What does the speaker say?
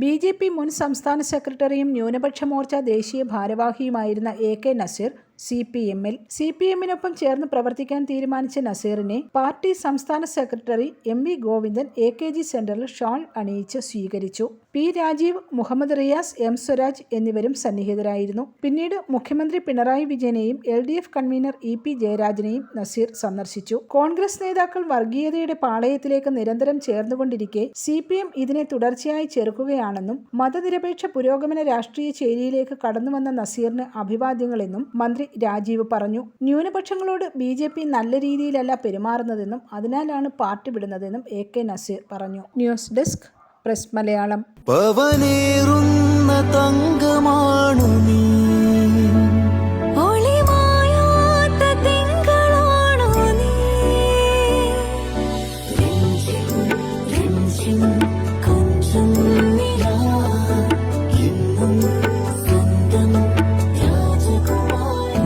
B J P മുൻ സംസ്ഥാന സെക്രട്ടറിയും ന്യൂനപക്ഷ മോർച്ച ദേശീയ ഭാരവാഹിയുമായിരുന്ന A K Naseer C P എമ്മിൽ സി പി എമ്മിനൊപ്പം ചേർന്ന് പ്രവർത്തിക്കാൻ തീരുമാനിച്ച നസീറിനെ പാർട്ടി സംസ്ഥാന secretary M V Govindan A K G സെന്ററിൽ ഷാൾ അണിയിച്ച് സ്വീകരിച്ചു. പി രാജീവ് മുഹമ്മദ് റിയാസ് എം സ്വരാജ് എന്നിവരും സന്നിഹിതരായിരുന്നു. പിന്നീട് മുഖ്യമന്ത്രി Pinarayi വിജയനെയും L D F convener E P ജയരാജനെയും Naseer സന്ദർശിച്ചു. കോൺഗ്രസ് നേതാക്കൾ വർഗീയതയുടെ പാളയത്തിലേക്ക് നിരന്തരം ചേർന്നുകൊണ്ടിരിക്കെ സി പി എം ഇതിനെ തുടർച്ചയായി ചെറുക്കുകയാണെന്നും മതനിരപേക്ഷ പുരോഗമന രാഷ്ട്രീയ ചേരിയിലേക്ക് കടന്നുവന്ന നസീറിന് അഭിവാദ്യങ്ങളെന്നും മന്ത്രി രാജീവ് പറഞ്ഞു ന്യൂനപക്ഷങ്ങളോട് ബി ജെ പി നല്ല രീതിയിലല്ല പെരുമാറുന്നതെന്നും അതിനാലാണ് പാർട്ടി വിടുന്നതെന്നും എ കെ നസീർ പറഞ്ഞു. News desk press Malayalam. തങ്കമാണു നീ. നീ.